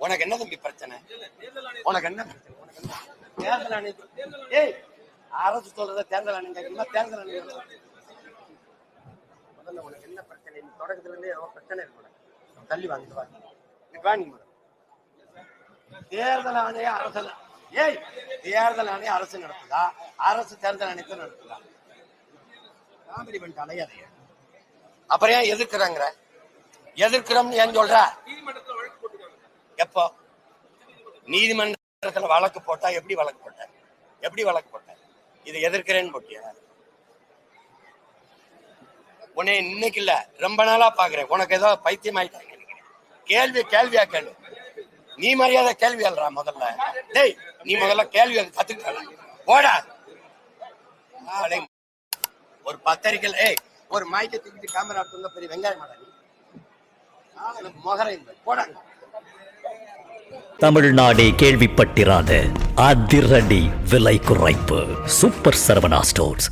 உனக்கு என்ன தம்பி பிரச்சனை? உனக்கு என்ன பிரச்சனை? உனக்கு என்ன? தேர்தல் ஆணையம் ஏய் அரசு சொல்றத தேர்தல் ஆணையம் கேட்கணுமா தேர்தல் ஆணையம் முதல்ல உனக்கு என்ன பிரச்சனை? நீ தொடக்கத்துல இருந்தே ஏதோ பிரச்சனை இருக்கு தள்ளி வாங்கிட்டு வா. நீ வா நீ தேர்தல் ஆணைய அரசு ஏய் தேர்தல் ஆணையம் அரசு நடத்துதா? அரசு தேர்தல் ஆணையத்தை நடத்துதா? காமெடி பண்ணிட்டு அலையாதைய அப்புறம் ஏன் எதிர்க்கிறாங்கிற? எதிர்க்கிறோம்னு ஏன் சொல்ற? எப்போ? நீதிமன்றத்துல வழக்கு போட்டா எப்படி வழக்கு போட்ட? எப்படி வழக்கு போட்ட? இதை எதிர்க்கிறேன்னு போட்டியா? உன்னை இன்னைக்கு இல்ல ரொம்ப நாளா பாக்குறேன். உனக்கு ஏதோ பைத்தியம் ஆயிட்டாங்க. கேள்வி கேள்வியா கேளு. நீ மரியாதை கேள்வி அல்றா முதல்ல. டேய் நீ முதல்ல கேள்வி கத்துக்கிட்ட. போடா. ஒரு பத்திரிக்கை ஏய் ஒரு மைக்கை தூக்கிட்டு கேமரா பெரிய வெங்காயம் மாடா நீ ஆளு முகரை இல்லை. போடா தமிழ்நாடே கேள்விப்பட்டிராத அதிரடி விலை குறைப்பு. Super Saravana stores.